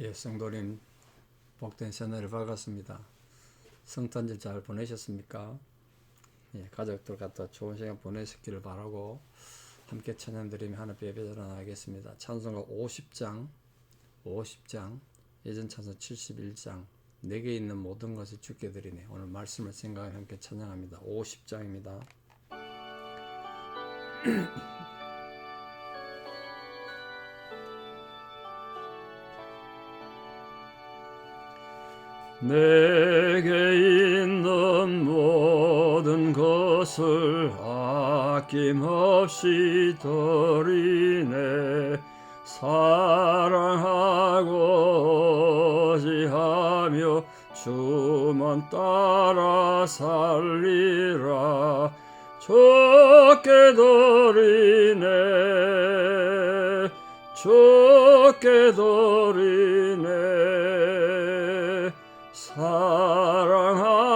예, 성도님 복된 새날을 밝았습니다. 성탄절 잘 보내셨습니까? 예, 가족들 갖다 좋은 시간 보내셨기를 바라고 함께 찬양드리며 하나님 예배 드러나겠습니다. 찬송가 50장, 50장, 예전 찬송 71장, 내게 있는 모든 것을 주께 드리네. 오늘 말씀을 생각하며 함께 찬양합니다. 50장입니다. 내게 있는 모든 것을 아낌없이 드리네. 사랑하고 지하며 주만 따라 살리라. 좋게 드리네. 좋게 드리네 사랑하는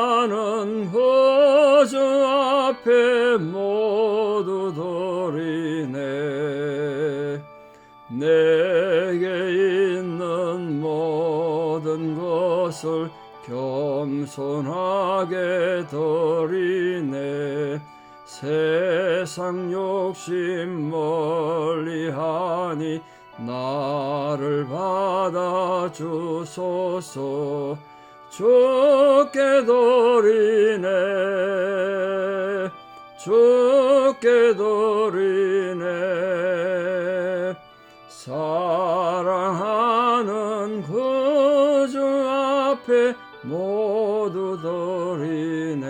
보주 앞에 모두 드리네. 내게 있는 모든 것을 겸손하게 드리네. 세상 욕심 멀리하니 나를 받아 주소서 주께 드리네. 주께 드리네. 사랑하는 구주 앞에 모두 드리네.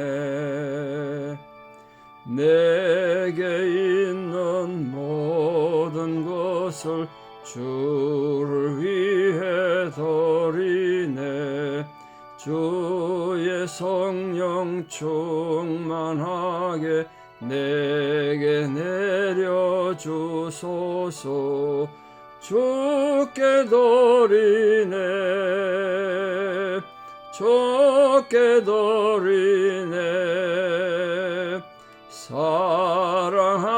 내게 있는 모든 것을 주 주의 성령 충만하게 내게 내려 주소서. 주께 드리네. 주께 드리네. 사랑하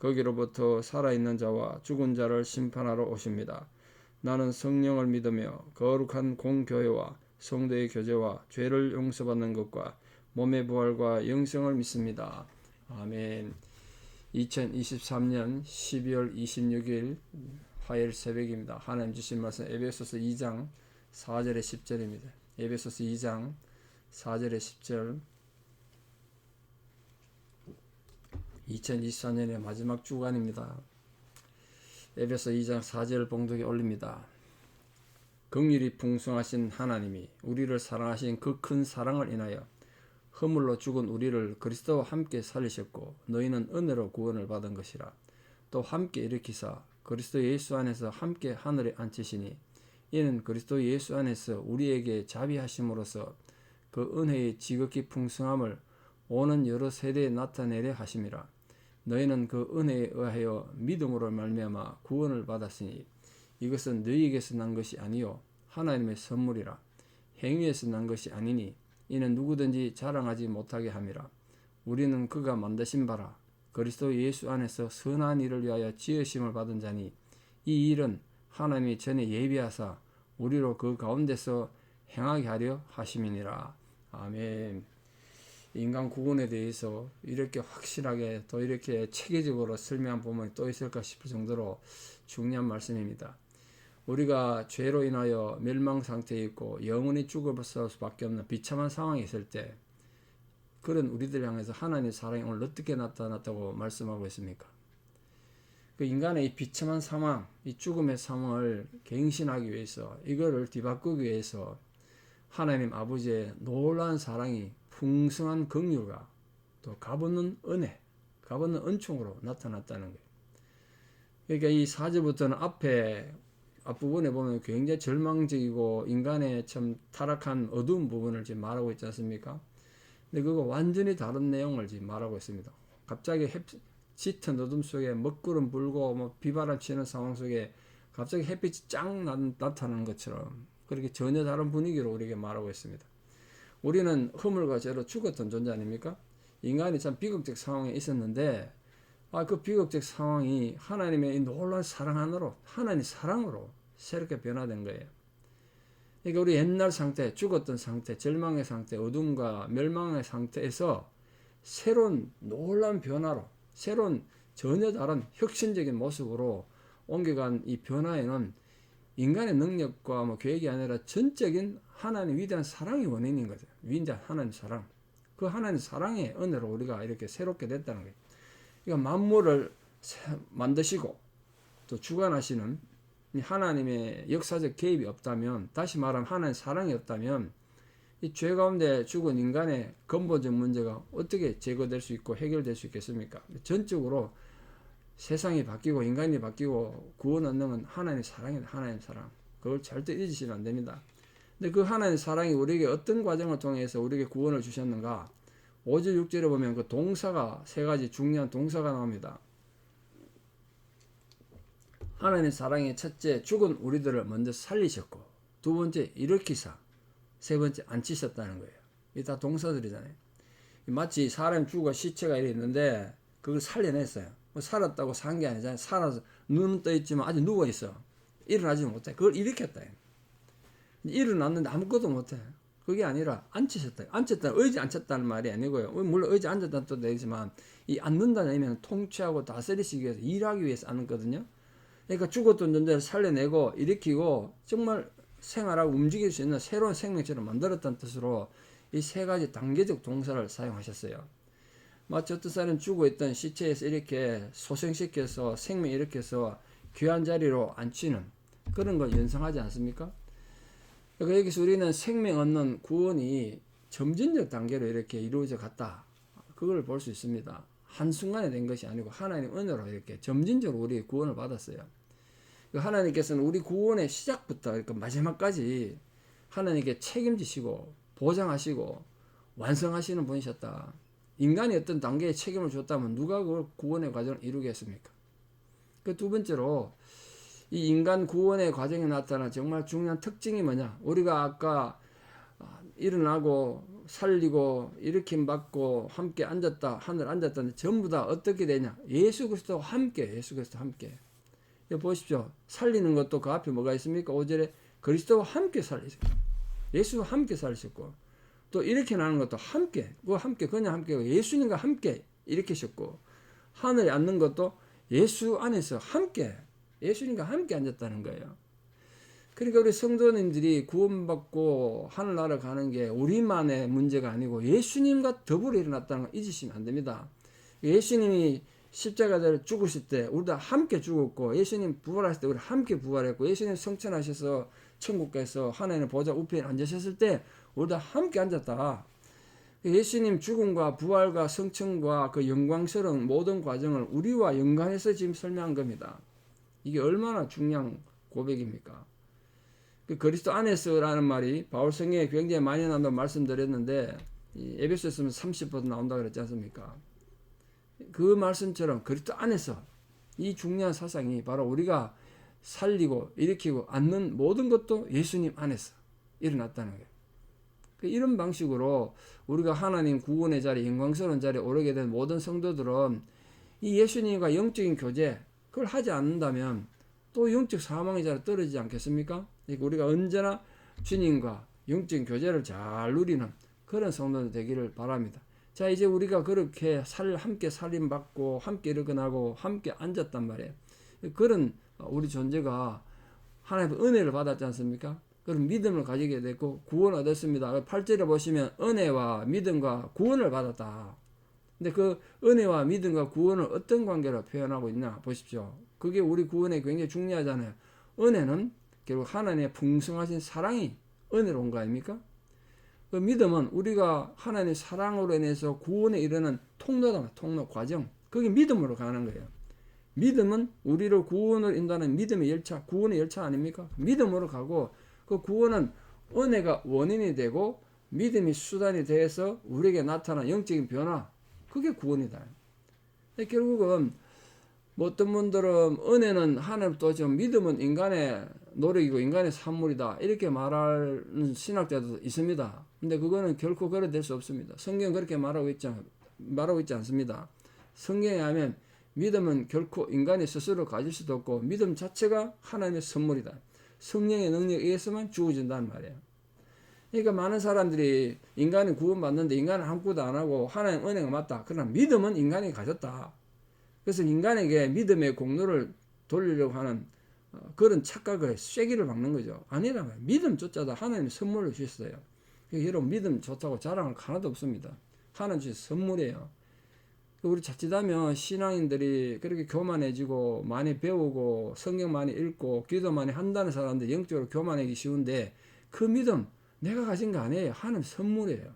거기로부터 살아있는 자와 죽은 자를 심판하러 오십니다. 나는 성령을 믿으며 거룩한 공교회와 성도의 교제와 죄를 용서받는 것과 몸의 부활과 영생을 믿습니다. 아멘. 2023년 12월 26일 화요일 새벽입니다. 하나님 주신 말씀 에베소서 2장 4절에 10절입니다. 에베소서 2장 4절에 10절 2024년의 마지막 주간입니다. 에베소 2장 4절 봉독에 올립니다. 긍휼이 풍성하신 하나님이 우리를 사랑하신 그 큰 사랑을 인하여 허물로 죽은 우리를 그리스도와 함께 살리셨고 너희는 은혜로 구원을 받은 것이라 또 함께 일으키사 그리스도 예수 안에서 함께 하늘에 앉히시니 이는 그리스도 예수 안에서 우리에게 자비하심으로써 그 은혜의 지극히 풍성함을 오는 여러 세대에 나타내려 하심이라 너희는 그 은혜에 의하여 믿음으로 말미암아 구원을 받았으니 이것은 너희에게서 난 것이 아니요 하나님의 선물이라. 행위에서 난 것이 아니니 이는 누구든지 자랑하지 못하게 함이라. 우리는 그가 만드신 바라. 그리스도 예수 안에서 선한 일을 위하여 지으심을 받은 자니 이 일은 하나님이 전에 예비하사 우리로 그 가운데서 행하게 하려 하심이니라. 아멘. 인간 구원에 대해서 이렇게 확실하게 또 이렇게 체계적으로 설명한 부분이 또 있을까 싶을 정도로 중요한 말씀입니다. 우리가 죄로 인하여 멸망 상태에 있고 영원히 죽을 수밖에 없는 비참한 상황에 있을 때 그런 우리들 향해서 하나님의 사랑이 오늘 어떻게 나타났다고 말씀하고 있습니까? 그 인간의 이 비참한 상황, 이 죽음의 상황을 갱신하기 위해서 이거를 뒤바꾸기 위해서 하나님 아버지의 놀라운 사랑이 풍성한 긍휼과 또 값없는 은혜, 값없는 은총으로 나타났다는 거예요. 그러니까 이 4절부터는 앞에 앞부분에 보면 굉장히 절망적이고 인간의 참 타락한 어두운 부분을 지금 말하고 있지 않습니까? 근데 그거 완전히 다른 내용을 지금 말하고 있습니다. 갑자기 햇, 짙은 어둠 속에 먹구름 불고 뭐 비바람 치는 상황 속에 갑자기 햇빛이 쫙 나, 나타나는 것처럼 그렇게 전혀 다른 분위기로 우리에게 말하고 있습니다. 우리는 허물과 죄로 죽었던 존재 아닙니까? 인간이 참 비극적 상황에 있었는데 아, 그 비극적 상황이 하나님의 이 놀라운 사랑 하나로 하나님 사랑으로 새롭게 변화된 거예요. 그러니까 우리 옛날 상태, 죽었던 상태, 절망의 상태, 어둠과 멸망의 상태에서 새로운 놀라운 변화로, 새로운 전혀 다른 혁신적인 모습으로 옮겨간 이 변화에는 인간의 능력과 뭐 계획이 아니라 전적인 하나님 위대한 사랑이 원인인 거죠. 위대한 하나님 사랑. 그 하나님 사랑의 은혜로 우리가 이렇게 새롭게 됐다는 거예요. 그러니까 만물을 만드시고 또 주관하시는 하나님의 역사적 개입이 없다면 다시 말하면 하나님의 사랑이 없다면 이 죄 가운데 죽은 인간의 근본적 문제가 어떻게 제거될 수 있고 해결될 수 있겠습니까? 전적으로 세상이 바뀌고 인간이 바뀌고 구원 얻는 건 하나님의 사랑이다. 하나님의 사랑. 그걸 절대 잊으시면 안 됩니다. 근데 그 하나님의 사랑이 우리에게 어떤 과정을 통해서 우리에게 구원을 주셨는가? 5절 6절에 보면 그 동사가 세 가지 중요한 동사가 나옵니다. 하나님의 사랑의 첫째 죽은 우리들을 먼저 살리셨고 두 번째 일으키사 세 번째 앉히셨다는 거예요. 이 다 동사들이잖아요. 마치 사람 죽어 시체가 이래 있는데 그걸 살려냈어요. 뭐 살았다고 산 게 아니잖아요. 살아서 눈은 떠 있지만 아직 누워 있어. 일어나지 못해. 그걸 일으켰다. 일어났는데 아무것도 못해. 그게 아니라 앉히셨다. 앉혔다. 의지 앉혔다는 말이 아니고요. 물론 의지 앉았다는 뜻도 되지만 이 앉는다는 의미는 통치하고 다스리시기 위해서 일하기 위해서 앉거든요. 그러니까 죽었던 존재를 살려내고 일으키고 정말 생활하고 움직일 수 있는 새로운 생명체를 만들었다는 뜻으로 이 세 가지 단계적 동사를 사용하셨어요. 마치 어떤 사람 죽어 있던 시체에서 이렇게 소생시켜서 생명 일으켜서 귀한 자리로 앉히는 그런 걸 연상하지 않습니까? 그러니까 여기서 우리는 생명 얻는 구원이 점진적 단계로 이렇게 이루어져 갔다. 그걸 볼 수 있습니다. 한순간에 된 것이 아니고 하나님 은혜로 이렇게 점진적으로 우리 구원을 받았어요. 하나님께서는 우리 구원의 시작부터 그러니까 마지막까지 하나님께 책임지시고 보장하시고 완성하시는 분이셨다. 인간이 어떤 단계에 책임을 줬다면 누가 그 구원의 과정을 이루겠습니까? 그 두 번째로 이 인간 구원의 과정에 나타난 정말 중요한 특징이 뭐냐? 우리가 아까 일어나고 살리고 일으킴 받고 함께 앉았다 하늘 앉았다는데 전부 다 어떻게 되냐? 예수 그리스도와 함께 예수 그리스도와 함께 보십시오. 살리는 것도 그 앞에 뭐가 있습니까? 5절에 그리스도와 함께 살리셨고 예수와 함께 살리셨고 또 이렇게 나는 것도 함께 그 함께 그냥 함께 예수님과 함께 일으키셨고 하늘에 앉는 것도 예수 안에서 함께 예수님과 함께 앉았다는 거예요. 그러니까 우리 성도님들이 구원받고 하늘나라 가는 게 우리만의 문제가 아니고 예수님과 더불어 일어났다는 걸 잊으시면 안 됩니다. 예수님이 십자가를 죽으실 때 우리도 함께 죽었고 예수님 부활하실 때 우리 함께 부활했고 예수님 성천하셔서 천국에서 하나님의 보좌 우편에 앉으셨을 때 우리도 함께 앉았다. 예수님 죽음과 부활과 성천과 그 영광스러운 모든 과정을 우리와 연관해서 지금 설명한 겁니다. 이게 얼마나 중요한 고백입니까? 그 그리스도 안에서라는 말이 바울 성경에 굉장히 많이 나온다고 말씀드렸는데 에베소서는 30번 나온다 그랬지 않습니까? 그 말씀처럼 그리스도 안에서 이 중요한 사상이 바로 우리가 살리고 일으키고 앉는 모든 것도 예수님 안에서 일어났다는 거예요. 그 이런 방식으로 우리가 하나님 구원의 자리, 영광스러운 자리에 오르게 된 모든 성도들은 이 예수님과 영적인 교제, 그걸 하지 않는다면 또 영적 사망의 자리에 떨어지지 않겠습니까? 그러니까 우리가 언제나 주님과 영적인 교제를 잘 누리는 그런 성도들 되기를 바랍니다. 자, 이제 우리가 그렇게 살, 함께 살림받고, 함께 일어나고, 함께 앉았단 말이에요. 그런 우리 존재가 하나님의 은혜를 받았지 않습니까? 그런 믿음을 가지게 됐고, 구원 얻었습니다. 8절에 보시면 은혜와 믿음과 구원을 받았다. 근데 그 은혜와 믿음과 구원을 어떤 관계로 표현하고 있나 보십시오. 그게 우리 구원에 굉장히 중요하잖아요. 은혜는 결국 하나님의 풍성하신 사랑이 은혜로 온 거 아닙니까? 그 믿음은 우리가 하나님의 사랑으로 인해서 구원에 이르는 통로다, 통로, 과정. 그게 믿음으로 가는 거예요. 믿음은 우리를 구원을 인도하는 믿음의 열차, 구원의 열차 아닙니까? 믿음으로 가고 그 구원은 은혜가 원인이 되고 믿음이 수단이 돼서 우리에게 나타난 영적인 변화. 그게 구원이다. 결국은 뭐 어떤 분들은 은혜는 하나님도 좀 믿음은 인간의 노력이고 인간의 산물이다 이렇게 말하는 신학자도 있습니다. 근데 그거는 결코 그래 될 수 없습니다. 성경 그렇게 말하고 있지 말하고 있지 않습니다. 성경에 하면 믿음은 결코 인간이 스스로 가질 수도 없고 믿음 자체가 하나님의 선물이다. 성령의 능력에 의해서만 주어진다는 말이에요. 그러니까 많은 사람들이 인간이 구원받는데 인간은 아무것도 안 하고 하나님 은혜가 맞다. 그러나 믿음은 인간이 가졌다. 그래서 인간에게 믿음의 공로를 돌리려고 하는 어, 그런 착각을 쐐기를 박는 거죠. 아니라 믿음조차도 하나님의 선물을 주셨어요. 여러분 믿음 좋다고 자랑할 하나도 없습니다. 하나님 주신 선물이에요. 우리 자칫하면 신앙인들이 그렇게 교만해지고 많이 배우고 성경 많이 읽고 기도 많이 한다는 사람들 영적으로 교만하기 쉬운데 그 믿음 내가 가진 거 아니에요. 하나님 선물이에요.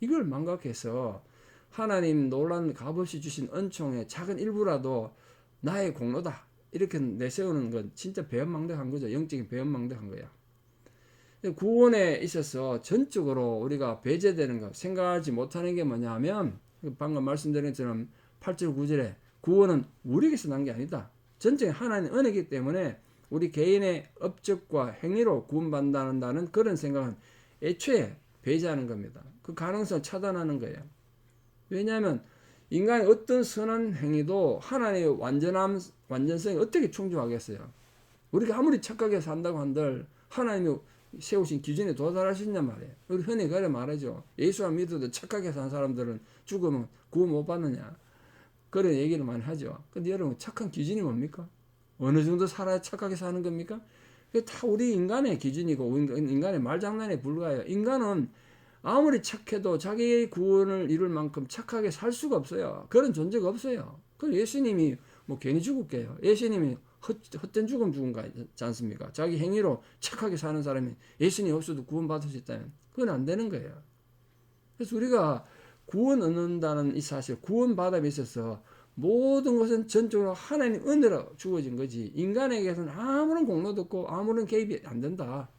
이걸 망각해서 하나님 놀란 값없이 주신 은총의 작은 일부라도 나의 공로다. 이렇게 내세우는 건 진짜 배은망덕한 거죠. 영적인 배은망덕한 거야. 구원에 있어서 전적으로 우리가 배제되는 것, 생각하지 못하는 게 뭐냐 하면 방금 말씀드린 것처럼 8절 9절에 구원은 우리에게서 난 게 아니다. 전적인 하나님 은혜이기 때문에 우리 개인의 업적과 행위로 구원받는다는 그런 생각은 애초에 배제하는 겁니다. 그 가능성을 차단하는 거예요. 왜냐하면 인간의 어떤 선한 행위도 하나님의 완전함, 완전성이 어떻게 충족하겠어요? 우리가 아무리 착하게 산다고 한들 하나님이 세우신 기준에 도달하시냐 말이에요. 우리 흔히 그래 말하죠. 예수와 믿어도 착하게 산 사람들은 죽으면 구원 못 받느냐. 그런 얘기를 많이 하죠. 근데 여러분 착한 기준이 뭡니까? 어느 정도 살아야 착하게 사는 겁니까? 그게 다 우리 인간의 기준이고 인간의 말장난에 불과해요. 인간은 아무리 착해도 자기의 구원을 이룰 만큼 착하게 살 수가 없어요. 그런 존재가 없어요. 그 예수님이 뭐 괜히 죽을 게요. 예수님이 헛, 헛된 죽음 죽은 거지 않습니까? 자기 행위로 착하게 사는 사람이 예수님 없어도 구원받을 수 있다면 그건 안 되는 거예요. 그래서 우리가 구원 얻는다는 이 사실, 구원받음에 있어서 모든 것은 전적으로 하나님 은혜로 주어진 거지 인간에게서는 아무런 공로도 없고 아무런 개입이 안 된다.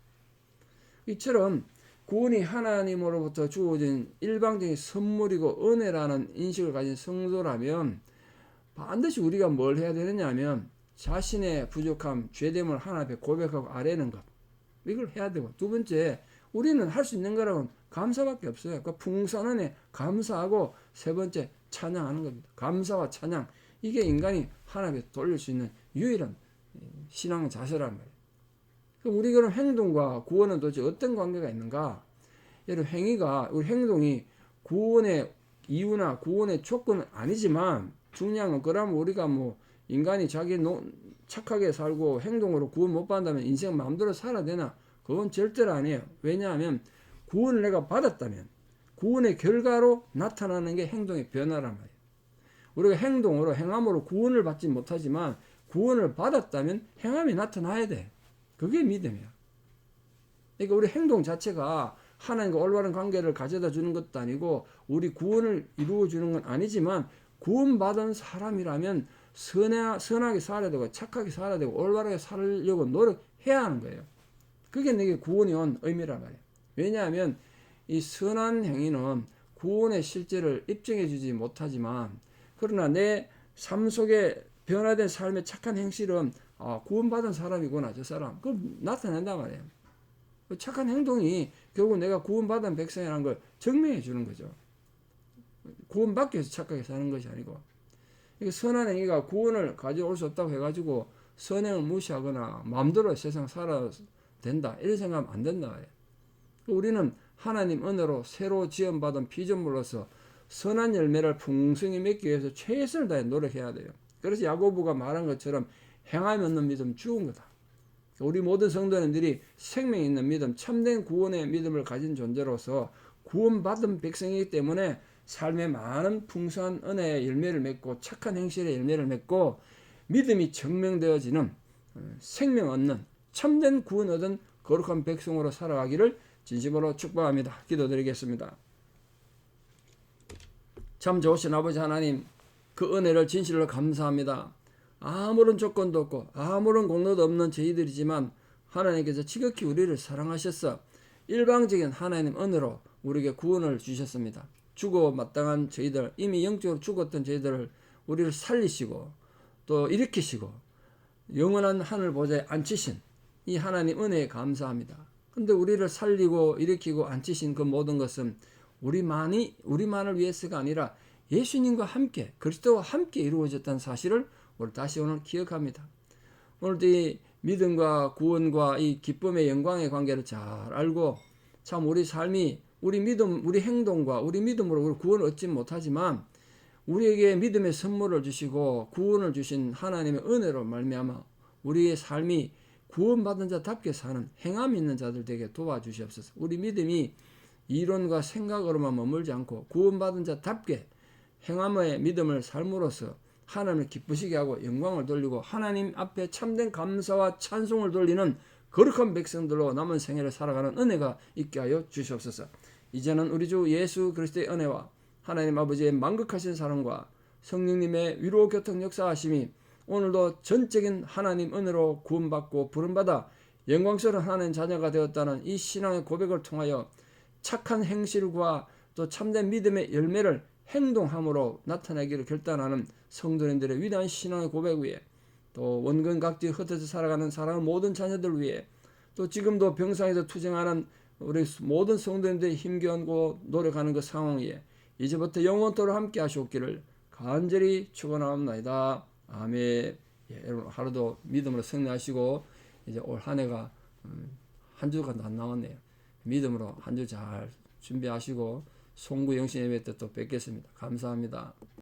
이처럼 구원이 하나님으로부터 주어진 일방적인 선물이고 은혜라는 인식을 가진 성도라면 반드시 우리가 뭘 해야 되느냐 하면 자신의 부족함, 죄됨을 하나 앞에 고백하고 아뢰는 것. 이걸 해야 되고 두 번째 우리는 할 수 있는 거라고는 감사밖에 없어요. 그 풍성한 은혜 감사하고 세 번째 찬양하는 겁니다. 감사와 찬양 이게 인간이 하나님께 돌릴 수 있는 유일한 신앙 자세란 말이에요. 그럼 우리 그런 행동과 구원은 도대체 어떤 관계가 있는가? 여러분 행위가 우리 행동이 구원의 이유나 구원의 조건은 아니지만 중요한 건 그러면 우리가 뭐 인간이 자기 노, 착하게 살고 행동으로 구원 못 받는다면 인생 마음대로 살아야 되나? 그건 절대로 아니에요. 왜냐하면 구원을 내가 받았다면 구원의 결과로 나타나는 게 행동의 변화란 말이에요. 우리가 행동으로 행함으로 구원을 받지 못하지만 구원을 받았다면 행함이 나타나야 돼. 그게 믿음이야. 그러니까 우리 행동 자체가 하나님과 올바른 관계를 가져다 주는 것도 아니고 우리 구원을 이루어 주는 건 아니지만 구원받은 사람이라면 선하, 선하게 살아야 되고 착하게 살아야 되고 올바르게 살려고 노력해야 하는 거예요. 그게 내게 구원이 온 의미란 말이에요. 왜냐하면 이 선한 행위는 구원의 실제를 입증해 주지 못하지만 그러나 내 삶 속에 변화된 삶의 착한 행실은 아, 구원받은 사람이구나, 저 사람. 그걸 나타낸단 말이에요. 그 착한 행동이 결국 내가 구원받은 백성이라는 걸 증명해 주는 거죠. 구원 받기 위해서 착하게 사는 것이 아니고. 선한 행위가 구원을 가져올 수 없다고 해가지고 선행을 무시하거나 마음대로 세상 살아 된다. 이런 생각하면 안 된다. 우리는 하나님 은혜로 새로 지원받은 피조물로서 선한 열매를 풍성히 맺기 위해서 최선을 다해 노력해야 돼요. 그래서 야고보가 말한 것처럼 행함이 없는 믿음 죽은 거다. 우리 모든 성도님들이 생명 있는 믿음, 참된 구원의 믿음을 가진 존재로서 구원받은 백성이기 때문에 삶에 많은 풍성한 은혜의 열매를 맺고 착한 행실의 열매를 맺고 믿음이 증명되어지는 어, 생명 얻는 참된 구원 얻은 거룩한 백성으로 살아가기를 진심으로 축복합니다. 기도드리겠습니다. 참 좋으신 아버지 하나님, 그 은혜를 진실로 감사합니다. 아무런 조건도 없고 아무런 공로도 없는 저희들이지만 하나님께서 지극히 우리를 사랑하셔서 일방적인 하나님 은혜로 우리에게 구원을 주셨습니다. 죽어 마땅한 저희들 이미 영적으로 죽었던 저희들을 우리를 살리시고 또 일으키시고 영원한 하늘 보좌에 앉히신 이 하나님 은혜에 감사합니다. 근데 우리를 살리고 일으키고 앉히신 그 모든 것은 우리만이 우리만을 위해서가 아니라 예수님과 함께 그리스도와 함께 이루어졌다는 사실을 오늘 다시 오늘 기억합니다. 오늘도 이 믿음과 구원과 이 기쁨의 영광의 관계를 잘 알고 참 우리 삶이 우리 믿음 우리 행동과 우리 믿음으로 우리 구원을 얻지 못하지만 우리에게 믿음의 선물을 주시고 구원을 주신 하나님의 은혜로 말미암아 우리의 삶이 구원받은 자답게 사는 행함 있는 자들 되게 도와주시옵소서. 우리 믿음이 이론과 생각으로만 머물지 않고 구원받은 자답게 행함의 믿음을 삶으로써 하나님을 기쁘시게 하고 영광을 돌리고 하나님 앞에 참된 감사와 찬송을 돌리는 거룩한 백성들로 남은 생애를 살아가는 은혜가 있게 하여 주시옵소서. 이제는 우리 주 예수 그리스도의 은혜와 하나님 아버지의 만극하신 사랑과 성령님의 위로 교통 역사하심이 오늘도 전적인 하나님 은혜로 구원받고 부름받아 영광스러운 하나님 자녀가 되었다는 이 신앙의 고백을 통하여 착한 행실과 또 참된 믿음의 열매를 행동함으로 나타내기를 결단하는 성도님들의 위대한 신앙의 고백 위에 또 원근 각지 흩어져 살아가는 사랑하는 모든 자녀들 위해 또 지금도 병상에서 투쟁하는 우리 모든 성도님들이 힘겨운고 노력하는 그 상황 위에 이제부터 영원토록 함께 하시옵기를 간절히 축원하옵나이다. 아멘. 예, 여러분 하루도 믿음으로 승리하시고 이제 올 한 해가 음, 한 주가 안 남았네요. 믿음으로 한 주 잘 준비하시고 송구 영신 예배 때 또 뵙겠습니다. 감사합니다.